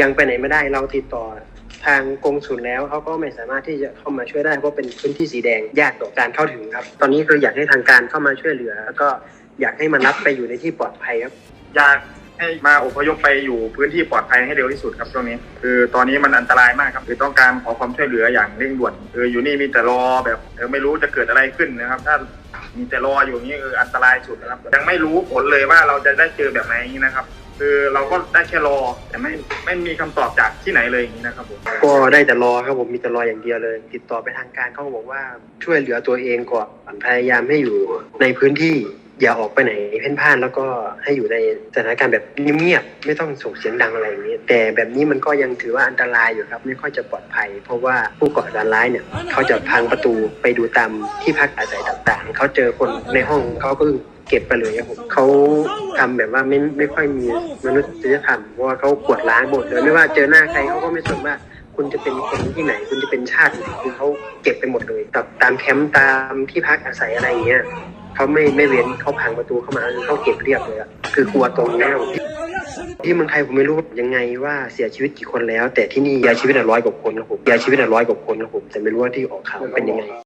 ยังไปไหนไม่ได้เราติดต่อทางกงสุลแล้วเขาก็ไม่สามารถที่จะเข้ามาช่วยได้เพราะเป็นพื้นที่สีแดงยากต่อการเข้าถึงครับ ตอนนี้คืออยากให้ทางการเข้ามาช่วยเหลือ แล้วก็อยากให้มันรับไปอยู่ในที่ปลอดภัยครับ อยากให้มาอพยพไปอยู่พื้นที่ปลอดภัยให้เร็วที่สุดครับช่วงนี้ คือตอนนี้มันอันตรายมากครับคือต้องการขอความช่วยเหลืออย่างเร่งด่วนคืออยู่นี่มีแต่รอแบบเออไม่รู้จะเกิดอะไรขึ้นนะครับ ถ้ามีแต่รออยู่อย่างนี้คืออันตรายสุดนะครับยังไม่รู้ผลเลยว่าเราจะได้เจอแบบไหนนะครับ คือเราก็ได้แค่รอ แต่ไม่ไม่มีคำตอบจากที่ไหนเลยอย่างนี้นะครับผมก็ได้แต่รอครับผมมีแต่รออย่างเดียวเลย ติดต่อไปทางการเขาบอกว่าช่วยเหลือตัวเองก่อนพยายามให้อยู่ในพื้นที่อย่าออกไปไหนเพ่นพ่านแล้วก็ให้อยู่ในสถานการณ์แบบเงียบๆไม่ต้องส่งเสียงดังอะไรอย่างนี้ แต่แบบนี้มันก็ยังถือว่าอันตรายอยู่ครับ ไม่ค่อยจะปลอดภัย เพราะว่าผู้ก่อการร้ายเนี่ย เขาจะพังประตูไปดูตามที่พักอาศัยต่างๆ เขาเจอคนในห้องเขาก็ เก็บไปเลยครับผมเขาทำแบบว่าไม่ไม่ค่อยมีมนุษยธรรมเพราะว่าเขากวดล้างหมดเลยไม่ว่าเจอหน้าใครเขาก็ไม่สนว่าคุณจะเป็นคนที่ไหน คุณจะเป็นชาติไหนคือเขาเก็บไปหมดเลยตามตามแคมป์ตามที่พักอาศัยอะไรอย่างเงี้ยเขาไม่ไม่เว้นเขาพังประตูเข้ามาเขาเก็บเรียบเลยอะคือกลัวตรงนี้ที่เมืองไทยผมไม่รู้ยังไงว่าเสียชีวิตกี่คนแล้ว แต่ที่นี่เสียชีวิตอะร้อยกว่าคนครับผมเสียชีวิตอะร้อยกว่าคนครับผมแต่ไม่รู้ว่าที่ออกข่าวเป็นยังไง